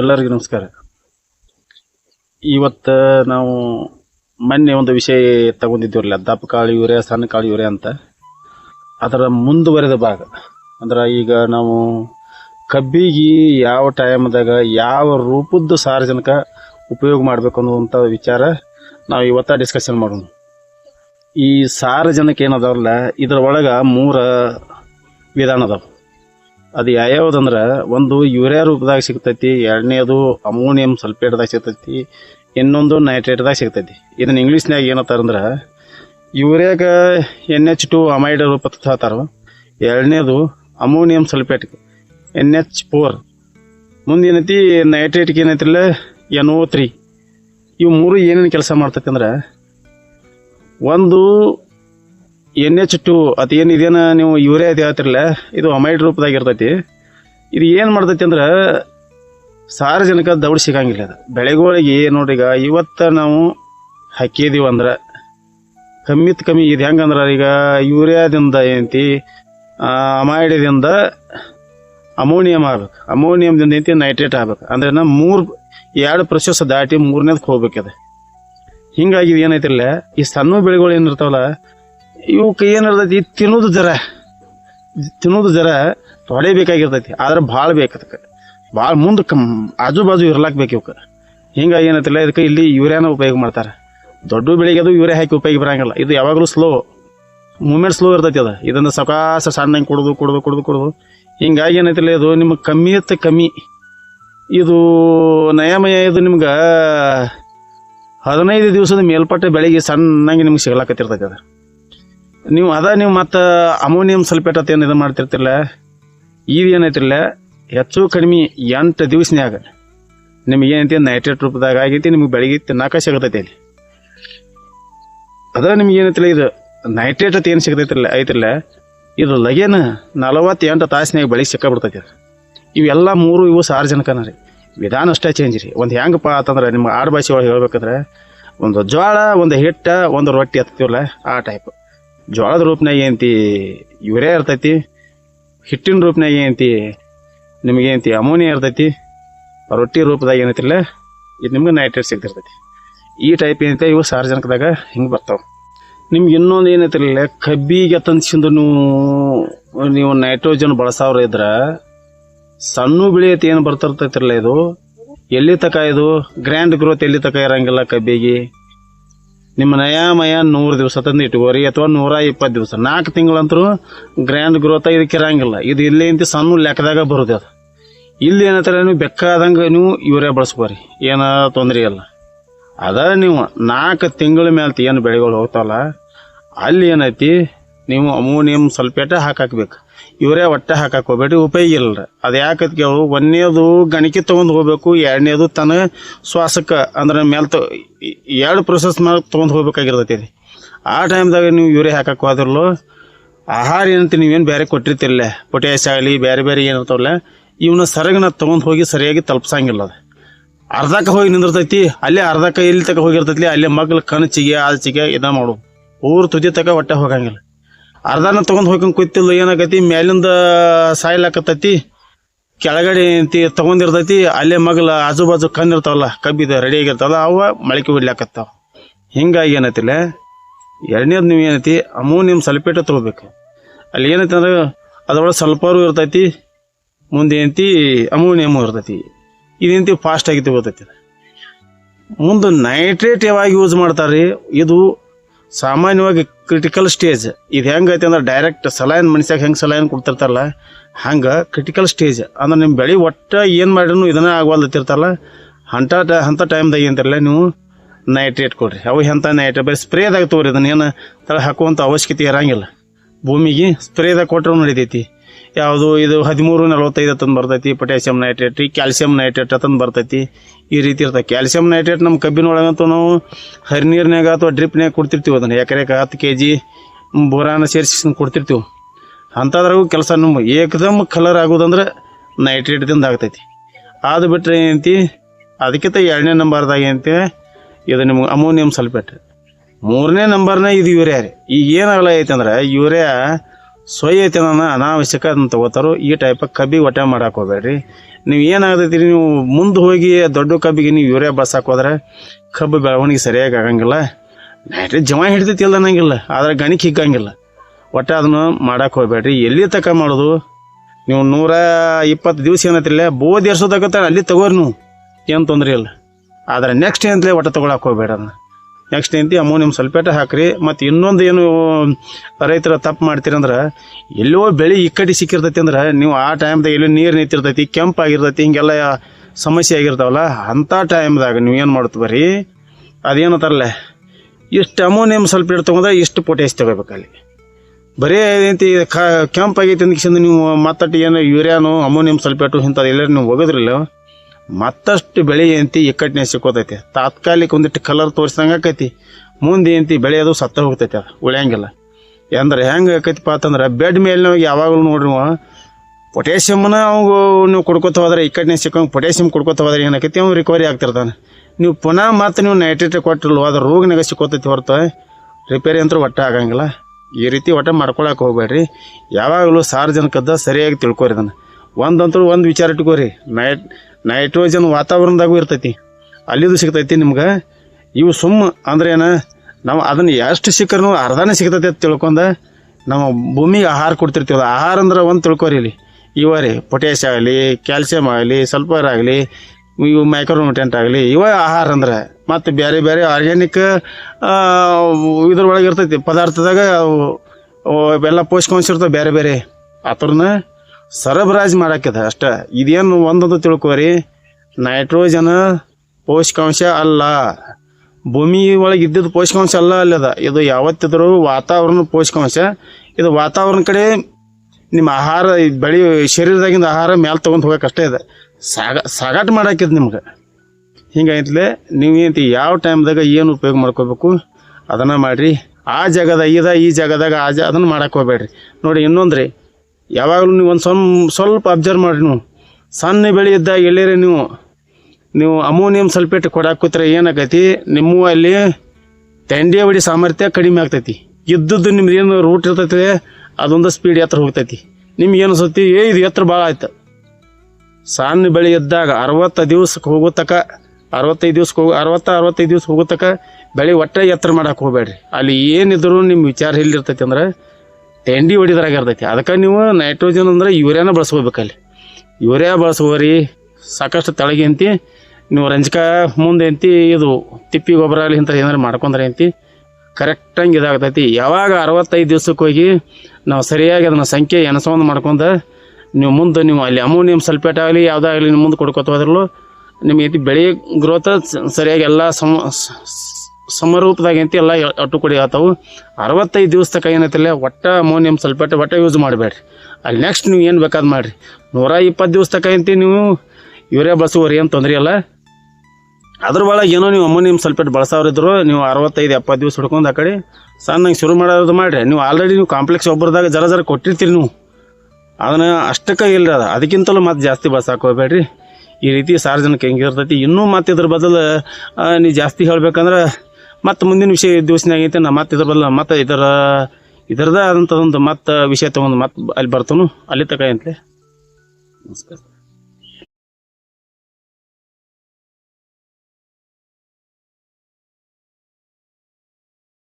ಎಲ್ಲರಿಗೂ ನಮಸ್ಕಾರ. ಇವತ್ತು ನಾವು ಮೊನ್ನೆ ಒಂದು ವಿಷಯ ತಗೊಂಡಿದ್ದೀವಲ್ಲ ದಪ್ಪ ಕಾಳು ಯೂರಿಯಾ ಸಣ್ಣ ಕಾಳು ಯೂರಿಯಾ ಅಂತ. ಅದರ ಮುಂದುವರೆದ ಭಾಗ. ಅಂದ್ರೆ ಈಗ ನಾವು ಕಬ್ಬಿಗೆ ಯಾವ ಟೈಮ್ದಾಗ ಯಾವ ರೂಪದ್ದು ಸಾರ್ವಜನಿಕ ಉಪಯೋಗ ಮಾಡಬೇಕು ಅನ್ನುವಂಥ ವಿಚಾರ ನಾವು ಇವತ್ತ ಡಿಸ್ಕಷನ್ ಮಾಡೋಣ. ಈ ಸಾರ್ವಜನಿಕ ಏನದಾವಲ್ಲ ಇದರ ಒಳಗೆ ಮೂರು ವಿಧಾನ ಅದಾವ. ಅದು ಯಾವ್ಯಾವ್ದಂದ್ರೆ, ಒಂದು ಯೂರಿಯಾ ರೂಪದಾಗ ಸಿಗ್ತೈತಿ, ಎರಡನೇದು ಅಮೋನಿಯಂ ಸಲ್ಫೇಟ್ದಾಗ ಸಿಗ್ತೈತಿ, ಇನ್ನೊಂದು ನೈಟ್ರೇಟ್ದಾಗ ಸಿಗ್ತೈತಿ. ಇದನ್ನ ಇಂಗ್ಲೀಷ್ನ್ಯಾಗ ಅಂದ್ರೆ ಯೂರಿಯಾಗ ಎನ್ ಎಚ್ ಟು ಅಮೈಡ್ ರೂಪ ಹೇಳ್ತಾರ. ಎರಡನೇದು ammonium sulphate, N H four. ಮುಂದೇನೈತಿ ನೈಟ್ರೇಟ್ಗೆ ಏನೈತಿಲ್ಲ ಎನ್ ಓ ತ್ರೀ. ಇವು ಮೂರು ಏನೇನು ಕೆಲಸ ಮಾಡ್ತೈತೆ ಒಂದು ಎನ್ ಎಚ್ ಟು ಅದು ಏನು ಇದೇನ ನೀವು ಯೂರಿಯಾ ಅದು ಹೇಳ್ತಿರಲ್ಲ ಇದು ಅಮೈಡ್ ರೂಪದಾಗ ಇರ್ತೈತಿ. ಇದು ಏನು ಮಾಡ್ತೈತಿ ಅಂದ್ರೆ ಸಾರ್ವಜನಿಕ ದೌಡ್ ಸಿಗಂಗಿಲ್ಲ ಅದು. ಬೆಳೆಗಳಿಗೆ ನೋಡಿ ಈಗ ಇವತ್ತು ನಾವು ಹಾಕಿದೀವಿ ಅಂದ್ರೆ ಕಮ್ಮಿತ್ ಕಮ್ಮಿ ಇದು ಹೆಂಗಂದ್ರೆ ಈಗ ಯೂರಿಯಾದಿಂದ ಏನೈತಿ ಅಮೈಡದಿಂದ ಅಮೋನಿಯಂ ಆಗ್ಬೇಕು. ಅಮೋನಿಯಂದಿಂದ ಏನೈತಿ ನೈಟ್ರೇಟ್ ಆಗ್ಬೇಕು. ಅಂದ್ರೆ ನಾ ಮೂರು, ಎರಡು ಪ್ರಶಸ್ತ ದಾಟಿ ಮೂರನೇದಕ್ಕೆ ಅದು. ಹಿಂಗಾಗಿ ಇದು ಏನೈತಿಲ್ಲ ಈ ಸಣ್ಣ ಬೆಳೆಗಳು ಏನಿರ್ತಾವಲ್ಲ ಇವಕ್ಕೆ ಏನಿರ್ತೈತಿ ತಿನ್ನೋದು ಜರ. ತಿನ್ನೋದು ಜರ ತೊಡೆ ಬೇಕಾಗಿರ್ತೈತಿ. ಆದ್ರೆ ಭಾಳ ಬೇಕು ಅದಕ್ಕೆ. ಭಾಳ ಮುಂದೆ ಕಮ್ ಆಜು ಬಾಜು ಇರ್ಲಾಕ್ ಬೇಕು ಇವಕ್ಕೆ. ಹಿಂಗಾಗಿ ಏನೈತಿಲ್ಲ, ಇದಕ್ಕೆ ಇಲ್ಲಿ ಯೂರಿಯಾನ ಉಪಯೋಗ ಮಾಡ್ತಾರೆ. ದೊಡ್ಡ ಬೆಳೆಗೆ ಅದು ಯೂರಿಯಾ ಹಾಕಿ ಉಪಯೋಗ ಬರಂಗಿಲ್ಲ. ಇದು ಯಾವಾಗಲೂ ಸ್ಲೋ ಮೂಮೆಂಟ್ ಸ್ಲೋ ಇರ್ತೈತಿ ಅದು. ಇದನ್ನು ಸಕಾಸ ಸಣ್ಣ ಕುಡ್ದು ಕುಡ್ದು ಕುಡ್ದು ಕುಡ್ದು. ಹಿಂಗಾಗಿ ಏನೈತಿಲ್ಲ, ಇದು ನಿಮಗೆ ಕಮ್ಮಿ ಅತ್ತ ಕಮ್ಮಿ. ಇದು ನಯಮಯ, ಇದು ನಿಮ್ಗೆ ಹದಿನೈದು ದಿವಸದ ಮೇಲ್ಪಟ್ಟ ಬೆಳಿಗ್ಗೆ ಸಣ್ಣಂಗೆ ನಿಮ್ಗೆ ಸಿಗ್ಲಾಕತ್ತಿರ್ತೈತೆ ಅದು. ನೀವು ಅದ ನೀವು ಮತ್ತು ಅಮೋನಿಯಂ ಸಲ್ಫೇಟ್ ಅಂತ ಏನು ಇದು ಮಾಡ್ತಿರ್ತಿಲ್ಲ ಇದು ಏನೈತಿಲ್ಲ ಹೆಚ್ಚು ಕಡಿಮೆ ಎಂಟು ದಿವಸನ್ಯಾಗ ನಿಮ್ಗೆ ಏನೈತಿ? ನೈಟ್ರೇಟ್ ರೂಪದಾಗ ಆಗೈತಿ, ನಿಮ್ಗೆ ಬೆಳಗ್ಗೆ ತಿನ್ನಾಕ ಸಿಗತೈತಿ ಅಲ್ಲಿ. ಅದ ನಿಮ್ಗೆ ಏನೈತಿಲ್ಲ ಇದು ನೈಟ್ರೇಟ್ ಅಂತ ಏನು ಸಿಗತೈತಿಲ್ಲ ಐತಿಲ್ಲ ಇದು ಲಗೇನ ನಲವತ್ತೆಂಟು ತಾಸಿನಾಗ ಬೆಳಿಗ್ಗೆ ಸಿಕ್ಕಾಬಿಡ್ತೈತಿ ಅದು. ಇವೆಲ್ಲ ಮೂರು ಇವು ಸಾರ್ವಜನಿಕನ ರೀ. ವಿಧಾನ ಅಷ್ಟೇ ಚೇಂಜ್ ರೀ. ಒಂದು ಹೆಂಗಪ್ಪ ಅಂತಂದ್ರೆ ನಿಮ್ಮ ಆಡು ಭಾಷೆ ಒಳಗೆ ಹೇಳ್ಬೇಕಂದ್ರೆ, ಒಂದು ಜೋಳ ಒಂದು ಹಿಟ್ಟು, ಒಂದು ರೊಟ್ಟಿ ಹತ್ತಿವಲ್ಲ ಆ ಟೈಪ್ ಜೋಳದ ರೂಪನಾಗ ಏನಂತಿ ಯೂರಿಯಾ ಇರ್ತೈತಿ, ಹಿಟ್ಟಿನ ರೂಪನಾಗ ಏನಂತಿ ನಿಮಗೆ ಅಮೋನಿಯಾ ಇರ್ತೈತಿ ರೊಟ್ಟಿ ರೂಪದಾಗ ಏನೈತಿಲ್ಲ ಇದು ನಿಮ್ಗೆ ನೈಟ್ರೇಟ್ ಸಿಗ್ತಿರ್ತೈತಿ. ಈ ಟೈಪ್ ಏನೈತೆ ಇವು ಸಾರ್ವಜನಿಕದಾಗ ಹಿಂಗೆ ಬರ್ತಾವೆ. ನಿಮ್ಗೆ ಇನ್ನೊಂದು ಏನೈತಿರಲಿಲ್ಲ ಕಬ್ಬಿಗೆ ತಂದ್ಸಿಂದು ನೀವು ನೀವು ನೈಟ್ರೋಜನ್ ಬಳಸೋರು ಇದ್ರೆ, ಸಣ್ಣ ಬೆಳೆಯತಿ ಏನು ಬರ್ತಿರ್ತೈತಿರಲ್ಲ ಇದು, ಎಲ್ಲಿ ತಕ ಇದು ಗ್ರ್ಯಾಂಡ್ ಗ್ರೋತ್ ಎಲ್ಲಿ ತಕ ಇರಂಗಿಲ್ಲ ಕಬ್ಬಿಗೆ? ನಿಮ್ಮ ನಯಾಮಯ ನೂರು ದಿವಸ ತಂದು ಇಟ್ಕೋರಿ ಅಥವಾ ನೂರ ಇಪ್ಪತ್ತು ದಿವಸ. ನಾಲ್ಕು ತಿಂಗಳಂತರೂ ಗ್ರ್ಯಾಂಡ್ ಗ್ರೋತ್ ಇದಕ್ಕೆ ಇರಂಗಿಲ್ಲ ಇದು ಇಲ್ಲಿ ಅಂತ ಸಣ್ಣ ಲೆಕ್ಕದಾಗ ಬರುತ್ತೆ ಅದು. ಇಲ್ಲಿ ಏನಂತಾರೆ ನೀವು ಬೆಕ್ಕಾದಂಗೆ ನೀವು ಇವರೇ ಬಳಸ್ಕೋರಿ. ಏನ ತೊಂದರೆ ಇಲ್ಲ. ಅದ ನೀವು ನಾಲ್ಕು ತಿಂಗಳ ಮೇಲೆ ಏನು ಬೆಳೆಗಳು ಹೋಗ್ತಾವಲ್ಲ, ಅಲ್ಲಿ ಏನೈತಿ, ನೀವು ಅಮೋನಿಯಂ ಸಲ್ಫೇಟ ಹಾಕಾಕ್ಬೇಕು. ಯೂರಿಯಾ ಹೊಟ್ಟೆ ಹಾಕಕ್ಕೆ ಹೋಗ್ಬೇಡಿ ಉಪಯೋಗ ಇಲ್ಲ ಅದು ಯಾಕತ್ ಕೇಳು ಒಂದನೇದು ಗಣಿಕೆ ತೊಗೊಂಡು ಹೋಗ್ಬೇಕು, ಎರಡನೇದು ತನ್ನ ಶ್ವಾಸಕ್ಕೆ, ಅಂದ್ರೆ ಮೇಲೆ ತ ಎರಡು ಪ್ರೊಸೆಸ್ ಮೇಲೆ ತೊಗೊಂಡು ಹೋಗ್ಬೇಕಾಗಿರ್ತೈತಿ ಆ ಟೈಮ್ದಾಗ ನೀವು ಇವರೇ ಹಾಕಕ್ಕೆ ಹೋದ್ರಲ್ಲೋ, ಆಹಾರ ಏನಂತ ನೀವೇನು ಬೇರೆ ಕೊಟ್ಟಿರ್ತಿರಲ್ಲ ಪೊಟ್ಯಾಸ್ ಆಗಲಿ ಬೇರೆ ಬೇರೆ ಏನಿರ್ತಾವಲ್ಲ ಇವನ್ನ ಸರಗನ ತೊಗೊಂಡು ಹೋಗಿ ಸರಿಯಾಗಿ ತಲುಪ್ಸಂಗಿಲ್ಲ ಅದು. ಅರ್ಧಕ್ಕೆ ಹೋಗಿ ನಿಂದಿರ್ತೈತಿ, ಅಲ್ಲೇ ಅರ್ಧಕ್ಕೆ ಇಲ್ಲಿ ತಕ ಹೋಗಿರ್ತೈತಿ ಅಲ್ಲೇ ಮಗ್ಳು ಕಣಚಿಗೆ ಆಲ್ಚಿಗೆ ಇದನ್ನ ಮಾಡು ಊರು ತುದಿ ತಕ ಹೊಟ್ಟೆ ಹೋಗಂಗಿಲ್ಲ. ಅರ್ಧನ ತೊಗೊಂಡು ಹೋಗ್ಕೊಂಡು ಕೂತಿಲ್ಲ, ಏನಾಗೈತಿ? ಮೇಲಿಂದ ಸಾಯ್ಲಾಕತ್ತೈತಿ. ಕೆಳಗಡೆ ತೊಗೊಂಡಿರ್ತೈತಿ, ಅಲ್ಲೇ ಮಗಲ ಆಜು ಬಾಜು ಕಣ್ಣು ಇರ್ತಾವಲ್ಲ ಕಬ್ಬಿದ ರೆಡಿ ಆಗಿರ್ತಾವಲ್ಲ ಅವ ಮೊಳಕೆ ಬಿಡ್ಲಾಕತ್ತಾವ. ಹಿಂಗಾಗಿ ಏನೈತಿಲ್ಲ ಎರಡನೇದು ನೀವು ಏನೈತಿ? ಅಮೋನಿಯಂ ಸಲ್ಫೇಟ್ ತೊಗೋಬೇಕು. ಅಲ್ಲಿ ಏನೈತಿ ಅಂದ್ರೆ, ಅದ್ರೊಳಗೆ ಸಲ್ಫರು ಇರ್ತೈತಿ, ಮುಂದೆ ಏನೈತಿ? ಅಮೋನಿಯಮ್ ಇರ್ತೈತಿ. ಇದೇಂತಿ ಫಾಸ್ಟ್ ಆಗಿ ತಗೋತೈತಿ. ಮುಂದೆ ನೈಟ್ರೇಟ್ ಯಾವಾಗ ಯೂಸ್ ಮಾಡ್ತಾರೆ ಇದು ಸಾಮಾನ್ಯವಾಗಿ ಕ್ರಿಟಿಕಲ್ ಸ್ಟೇಜ್ ಇದು ಹೆಂಗೈತೆ ಅಂದ್ರೆ ಡೈರೆಕ್ಟ್ ಸಲೈನ್ ಮನುಷ್ಯಾಗ ಹೆಂಗೆ ಸಲೈನ್ ಕೊಡ್ತಿರ್ತಾರಲ್ಲ, ಹಂಗೆ ಕ್ರಿಟಿಕಲ್ ಸ್ಟೇಜ್ ಅಂದ್ರೆ ನಿಮ್ಮ ಬೆಳೆ ಒಟ್ಟು ಏನು ಮಾಡಿದ್ರು ಇದನ್ನೇ ಆಗವಲ್ದತ್ತಿರ್ತಾರಲ್ಲ ಅಂಥ ಟ ಅಂಥ ಟೈಮ್ದಾಗ ಏನಂತಾರಲ್ಲ ನೀವು ನೈಟ್ರೇಟ್ ಕೊಡ್ರಿ. ಅವು ಎಂಥ ನೈಟ್ರೇಟ್ ಬರೀ ಸ್ಪ್ರೇದಾಗ ತಗೋರಿ ಅದನ್ನೇನು ತಳ ಹಾಕುವಂಥ ಅವಶ್ಯಕತೆ ಇರೋಂಗಿಲ್ಲ. ಭೂಮಿಗೆ ಸ್ಪ್ರೇದಾಗ ಕೊಟ್ಟರು ನಡಿತೈತಿ. ಯಾವುದು ಇದು ಹದಿಮೂರು ನಲವತ್ತೈದು ತಂದು ಬರ್ತೈತಿ ಪೊಟ್ಯಾಸಿಯಂ ನೈಟ್ರೇಟ್ ಕ್ಯಾಲ್ಸಿಯಂ ನೈಟ್ರೇಟ್ ತಂದು ಬರ್ತೈತಿ. ಈ ರೀತಿ ಇರ್ತದೆ ಕ್ಯಾಲ್ಸಿಯಂ ನೈಟ್ರೇಟ್ ನಮ್ಮ ಕಬ್ಬಿನೊಳಗಂತೂ ನಾವು ಹರಿನೀರಿನಾಗ ಅಥವಾ ಡ್ರಿಪ್ನಾಗ ಕೊಡ್ತಿರ್ತೀವಿ ಅದನ್ನು. ಎಕರೆಗೆ ಹತ್ತು ಕೆ ಜಿ ಬೋರಾನ ಸೇರಿಸಿ ಕೊಡ್ತಿರ್ತೀವಿ. ಅಂಥದ್ರಾಗೂ ಕೆಲಸ ನಮ್ಮ ಏಕದಮ್ ಕಲರ್ ಆಗೋದಂದ್ರೆ ನೈಟ್ರೇಟ್ದಿಂದ ಆಗ್ತೈತಿ. ಅದು ಬಿಟ್ಟರೆ ಏನಂತಿ? ಅದಕ್ಕಿಂತ ಎರಡನೇ ನಂಬರ್ದಾಗ ಏನಂತೆ? ಇದು ನಿಮ್ಗೆ ಅಮೋನಿಯಂ ಸಲ್ಫೇಟ್ ಮೂರನೇ ನಂಬರ್ನ ಇದು ಯೂರಿಯಾ ರೀ. ಈಗ ಏನಾಗಲ್ಲ ಐತೆ ಅಂದ್ರೆ ಯೂರಿಯಾ ಸೊಯ್ ಅನಾವಶ್ಯಕ ಅದನ್ನ ತಗೋತಾರೋ ಈ ಟೈಪ್ ಕಬ್ಬಿ ಒಟ್ಟೆ ಮಾಡಕ್ಕೆ ಹೋಗ್ಬೇಡ್ರಿ. ನೀವು ಏನಾಗತೈತಿ ನೀವು ಮುಂದೆ ಹೋಗಿ ದೊಡ್ಡ ಕಬ್ಬಿಗೆ ನೀವು ಯೂರಿಯಾ ಬಳಸಕ್ಕೆ ಹೋದ್ರೆ ಕಬ್ಬು ಬೆಳವಣಿಗೆ ಸರಿಯಾಗಿ ಆಗಂಗಿಲ್ಲ. ನೈಟ್ರಿ ಜಮ ಹಿಡಿತೈತಿ ಇಲ್ಲ ಅನ್ನಂಗಿಲ್ಲ ಆದ್ರೆ ಗಣಿಕೆ ಹಿಕ್ಕಂಗಿಲ್ಲ ಒಟ್ಟು ಅದನ್ನು ಮಾಡಕ್ಕೆ ಹೋಗ್ಬೇಡ್ರಿ. ಎಲ್ಲಿ ತಕ ಮಾಡೋದು? ನೀವು ನೂರ ಇಪ್ಪತ್ತು ದಿವಸ ಏನತ್ತಿಲ್ಲ ಬೋಧಿ ಎರ್ಸೋದಾಗತ್ತ ಅಲ್ಲಿ ತಗೋರಿ ನೀವು. ಏನು ತೊಂದರೆ ಇಲ್ಲ. ಆದ್ರೆ ನೆಕ್ಸ್ಟ್ ಏನಂತಲೇ ಒಟ್ಟು ತೊಗೊಳಕ್ಕೆ ಹೋಗ್ಬೇಡ ಅದನ್ನ. ನೆಕ್ಸ್ಟ್ ಏನಂತಿ ಅಮೋನಿಯಂ ಸಲ್ಫೇಟ್ ಹಾಕ್ರಿ. ಮತ್ತು ಇನ್ನೊಂದು ಏನು, ರೈತರ ತಪ್ಪು ಮಾಡ್ತೀರಂದ್ರೆ ಎಲ್ಲೋ ಬೆಳೆ ಇಕ್ಕಟ್ಟಿ ಸಿಕ್ಕಿರ್ತೈತಿ ಅಂದ್ರೆ, ನೀವು ಆ ಟೈಮ್ದಾಗ ಎಲ್ಲೋ ನೀರು ನಿಂತಿರ್ತೈತಿ ಕೆಂಪಾಗಿರ್ತೈತಿ ಹಿಂಗೆಲ್ಲ ಸಮಸ್ಯೆ ಆಗಿರ್ತಾವಲ್ಲ, ಅಂಥ ಟೈಮ್ದಾಗ ನೀವು ಏನು ಮಾಡುತ್ ಬರೀ ಅದೇನು ತರಲ್ಲ ಇಷ್ಟು ಅಮೋನಿಯಂ ಸಲ್ಫೇಟ್ ತೊಗೊಂಡ್ರೆ ಇಷ್ಟು ಪೊಟ್ಯಾಸ್ ತಗೋಬೇಕು ಅಲ್ಲಿ ಬರೀ ಏನೈತಿ, ಕ ಕೆಂಪಾಗೈತಿ ಅಂದ್ಕಿಸಿಂದ ನೀವು ಮತ್ತಟ್ಟು ಏನು ಯೂರಿಯಾನು ಅಮೋನಿಯಂ ಸಲ್ಫೇಟು ಇಂಥದ್ದು ಎಲ್ಲರೂ ನೀವು ಒಗದ್ರಿಲ್ಲ. ಮತ್ತಷ್ಟು ಬೆಳೆ ಏನಂತಿ ಇಕ್ಕಟ್ಟಿನ ಸಿಕ್ಕೋತೈತಿ. ತಾತ್ಕಾಲಿಕ ಒಂದಿಟ್ಟು ಕಲರ್ ತೋರಿಸ್ದಂಗೆ ಆಕೈತಿ. ಮುಂದೆ ಏನಂತಿ ಬೆಳೆ ಅದು ಸತ್ತ ಹೋಗ್ತೈತಿ ಅದು, ಉಳಿಯಂಗಿಲ್ಲ. ಅಂದ್ರೆ ಹೆಂಗೆ ಆಕೈತಿಪ್ಪ ಅಂತಂದ್ರೆ ಬೆಡ್ ಮೇಲೆ ನಾವು ಯಾವಾಗಲೂ ನೋಡ್ರಿ ಪೊಟ್ಯಾಷಿಯಮ್ನ ಅವು ನೀವು ಕೊಡ್ಕೊತ ಹೋದ್ರೆ ಇಕ್ಕಟ್ಟಿನ ಸಿಕ್ಕಂಗೆ ಪೊಟ್ಯಾಷಿಯಮ್ ಕೊಡ್ಕೊತ ಹೋದ್ರೆ ಏನಾಕೈತಿ ಅವ್ನು ರಿಕವರಿ ಆಗ್ತಿರ್ತಾನೆ. ನೀವು ಪುನಃ ಮತ್ತೆ ನೀವು ನೈಟ್ರೇಟ್ ಕೊಟ್ಟಿರಲ್ವ ಅದ್ರ ರೋಗನಾಗ ಸಿಕ್ಕೋತೈತಿ ಹೊರತು ರಿಪೇರಿ ಅಂತೂ ಒಟ್ಟ ಆಗಂಗಿಲ್ಲ. ಈ ರೀತಿ ಒಟ್ಟ ಮಾಡ್ಕೊಳಕ್ಕೆ ಹೋಗ್ಬೇಡ್ರಿ. ಯಾವಾಗಲೂ ಸಾರ್ವಜನಿಕದ ಸರಿಯಾಗಿ ತಿಳ್ಕೊರಿ ಅದನ್ನು ಒಂದಂತೂ ಒಂದು ವಿಚಾರ ಇಟ್ಕೋರಿ. ನೈಟ್ ನೈಟ್ರೋಜನ್ ವಾತಾವರಣದಾಗೂ ಇರ್ತೈತಿ. ಅಲ್ಲಿದು ಸಿಗ್ತೈತಿ ನಿಮ್ಗೆ. ಇವು ಸುಮ್ಮ ಅಂದ್ರೆ ಏನು, ನಾವು ಅದನ್ನು ಎಷ್ಟು ಸಿಕ್ಕರೂ ಅರ್ಧನೇ ಸಿಗ್ತೈತಿ ಅಂತ ತಿಳ್ಕೊಂಡ ನಾವು ಭೂಮಿಗೆ ಆಹಾರ ಕೊಡ್ತಿರ್ತೀವಲ್ಲ ಆಹಾರ ಅಂದ್ರೆ ಒಂದು ತಿಳ್ಕೊರಿ ಇಲ್ಲಿ. ಇವ ರೀ ಪೊಟ್ಯಾಶ್ ಆಗಲಿ ಕ್ಯಾಲ್ಸಿಯಂ ಆಗಲಿ ಸಲ್ಫರ್ ಆಗಲಿ, ಇವು ಮೈಕ್ರೋನ್ಯೂಟ್ರೆಂಟ್ ಆಗಲಿ, ಇವ ಆಹಾರ ಅಂದ್ರೆ. ಮತ್ತು ಬೇರೆ ಬೇರೆ ಆರ್ಗ್ಯಾನಿಕ್ ಇದ್ರೊಳಗೆ ಇರ್ತೈತಿ. ಪದಾರ್ಥದಾಗ ಅವು ಎಲ್ಲ ಪೋಷಕಾಂಶ ಇರ್ತವೆ ಬೇರೆ ಬೇರೆ ಆ ಥರನ ಸರಬರಾಜು ಮಾಡಾಕ್ಯದ ಅಷ್ಟೇ. ಇದೇನು ಒಂದೊಂದು ತಿಳ್ಕೊರಿ. ನೈಟ್ರೋಜನ್ ಪೋಷಕಾಂಶ ಅಲ್ಲ. ಭೂಮಿ ಒಳಗೆ ಇದ್ದಿದ್ದು ಪೋಷಕಾಂಶ ಅಲ್ಲ ಅಲ್ಲದ. ಇದು ಯಾವತ್ತಿದ್ರು ವಾತಾವರಣ ಪೋಷಕಾಂಶ. ಇದು ವಾತಾವರಣ ಕಡೆ ನಿಮ್ಮ ಆಹಾರ ಬೆಳಿ ಶರೀರದಾಗಿಂದ ಆಹಾರ ಮೇಲೆ ತೊಗೊಂಡು ಹೋಗಕ್ಕೆ ಅಷ್ಟೇ ಇದೆ ಸಾಗ, ಸಾಗಾಟ ಮಾಡಾಕಿದ್ ನಿಮ್ಗೆ. ಹಿಂಗೈತ್ಲೆ ನೀವು ಏನಂತಿ ಯಾವ ಟೈಮ್ದಾಗ ಏನು ಉಪಯೋಗ ಮಾಡ್ಕೋಬೇಕು ಅದನ್ನು ಮಾಡಿರಿ. ಆ ಜಾಗದಾಗ ಇದ, ಈ ಜಾಗದಾಗ ಆ ಜಾ, ಅದನ್ನು ಮಾಡಕ್ಕೆ ಹೋಗ್ಬೇಡ್ರಿ. ನೋಡಿ ಇನ್ನೊಂದು ರೀ ಯಾವಾಗಲೂ ನೀವು ಒಂದು ಸ್ವಲ್ಪ ಸ್ವಲ್ಪ ಅಬ್ಸರ್ವ್ ಮಾಡಿ ನೀವು. ಸಣ್ಣ ಬೆಳೆ ಇದ್ದಾಗ ಎಲ್ಲೇರಿ ನೀವು. ನೀವು ಅಮೋನಿಯಂ ಸಲ್ಫೇಟ್ ಕೊಡಾಕೂತ್ರೆ ಏನಾಗೈತಿ? ನಿಮ್ಮ ಅಲ್ಲಿ ತೆಂಡಿ ಹೊಡಿ ಸಾಮರ್ಥ್ಯ ಕಡಿಮೆ ಆಗ್ತೈತಿ. ಇದ್ದದ್ದು ನಿಮ್ದು ಏನು ರೂಟ್ ಇರ್ತೈತೆ, ಅದೊಂದು ಸ್ಪೀಡ್ ಎತ್ತರ ಹೋಗ್ತೈತಿ. ನಿಮ್ಗೆ ಏನು ಏ, ಇದು ಎತ್ತರ ಭಾಳ ಆಯ್ತು. ಸಣ್ಣ ಬೆಳೆ ಇದ್ದಾಗ ಅರವತ್ತು ದಿವ್ಸಕ್ಕೆ ಹೋಗೋ ಅರವತ್ತೈದು ದಿವ್ಸಕ್ಕೆ ಹೋಗಿ, ಅರವತ್ತು, ಅರವತ್ತೈದು ದಿವ್ಸ ಹೋಗೋ ಬೆಳೆ ಒಟ್ಟೆ ಎತ್ತರ ಮಾಡಕ್ಕೆ ಹೋಗ್ಬೇಡ್ರಿ. ಅಲ್ಲಿ ಏನಿದ್ರು ನಿಮ್ಮ ವಿಚಾರ ಎಲ್ಲಿರ್ತೈತಿ ಅಂದ್ರೆ ತೆಂಡಿ ಹೊಡಿದ್ರಾಗ ಇರ್ತೈತಿ ಅದಕ್ಕೆ ನೀವು ನೈಟ್ರೋಜನ್ ಅಂದ್ರೆ ಯೂರಿಯಾನ ಬಳಸ್ಕೋಬೇಕಲ್ಲಿ. ಯೂರಿಯಾ ಬಳಸ್ಕೋರಿ ಸಾಕಷ್ಟು ತಳಗಿ ಅಂತಿ ನೀವು ರಂಜಕ ಮುಂದೆ ಅಂತಿ ಇದು ತಿಪ್ಪಿ ಗೊಬ್ಬರ ಆಗಲಿ ಇಂಥ ಏನಾರು ಮಾಡ್ಕೊಂಡ್ರೆ ಅಂತಿ ಕರೆಕ್ಟಾಗಿ ಇದಾಗ್ತೈತಿ. ಯಾವಾಗ ಅರವತ್ತೈದು ದಿವ್ಸಕ್ಕೆ ಹೋಗಿ ನಾವು ಸರಿಯಾಗಿ ಅದನ್ನು ಸಂಖ್ಯೆ ಎನಸೊಂದು ಮಾಡ್ಕೊಂಡು, ನೀವು ಮುಂದೆ ನೀವು ಅಲ್ಲಿ ಅಮೋನಿಯಂ ಸಲ್ಫೇಟ್ ಆಗಲಿ, ಯಾವುದಾಗಲಿ ನಿಮ್ಮ ಮುಂದೆ ಕೊಡ್ಕೊತ ಹೋದ್ರಲ್ಲೂ ನಿಮಗೆ ಬೆಳೆ ಗ್ರೋತ್ ಸರಿಯಾಗಿ ಎಲ್ಲ ಸಮ ಸ- ಸಮರೂಪದಾಗ ಐತಿ ಎಲ್ಲ ಅಟ್ಟು ಕೊಡಿ ಆತಾವು. ಅರವತ್ತೈದು ದಿವಸ ತನಕ ಏನೈತಿಲ್ಲ ಒಟ್ಟ ಅಮೋನಿಯಂ ಸಲ್ಫೇಟ್ ಒಟ್ಟ ಯೂಸ್ ಮಾಡಬೇಡ್ರಿ. ಅಲ್ಲಿ ನೆಕ್ಸ್ಟ್ ನೀವು ಏನು ಬೇಕಾದ್ ಮಾಡಿರಿ. ನೂರ ಇಪ್ಪತ್ತು ದಿವಸ ತನಕ ಅಂತ ನೀವು ಯೂರಿಯಾ ಬಳಸುವರಿ ಏನು ತೊಂದರೆ ಇಲ್ಲ ಅದ್ರ ಒಳಗೆ ಏನೋ ನೀವು ಅಮೋನಿಯಂ ಸಲ್ಫೇಟ್ ಬಳಸೋರಿದ್ರು ನೀವು ಅರವತ್ತೈದು, ಎಪ್ಪತ್ತು ದಿವಸ ಹುಡ್ಕೊಂಡು ಆ ಕಡೆ ನಂಗೆ ಶುರು ಮಾಡೋದು ಮಾಡಿರಿ. ನೀವು ಆಲ್ರೆಡಿ ನೀವು ಕಾಂಪ್ಲೆಕ್ಸ್ ಒಬ್ಬರದಾಗ ಜರ ಜರ ಕೊಟ್ಟಿರ್ತೀರಿ ನೀವು. ಅದನ್ನು ಅಷ್ಟಕ್ಕೆ ಇಲ್ಲ ಅದು. ಅದಕ್ಕಿಂತಲೂ ಮತ್ತೆ ಜಾಸ್ತಿ ಬಳಸಕ್ಕೆ ಹೋಗ್ಬೇಡ್ರಿ. ಈ ರೀತಿ ಸಾರ್ವಜನಿಕ ಹೆಂಗಿರ್ತೈತಿ. ಇನ್ನೂ ಮತ್ತೆ ಇದ್ರ ಬದಲು ನೀವು ಜಾಸ್ತಿ ಹೇಳ್ಬೇಕಂದ್ರೆ ಮತ್ತೆ ಮುಂದಿನ ವಿಷಯ ದಿವಸನಾಗ ಐತೆ, ನಾ ಮತ್ತೆ ಇದ್ರ ಬದಲು, ಮತ್ತೆ ಇದರ, ಇದರದೇ ಆದಂಥದ್ದೊಂದು ಮತ್ತೆ ವಿಷಯ ತೊಗೊಂಡು ಮತ್ತೆ ಅಲ್ಲಿ ಬರ್ತನು. ಅಲ್ಲಿ ತಕ ಅಂತಲೇ ನಮಸ್ಕಾರ.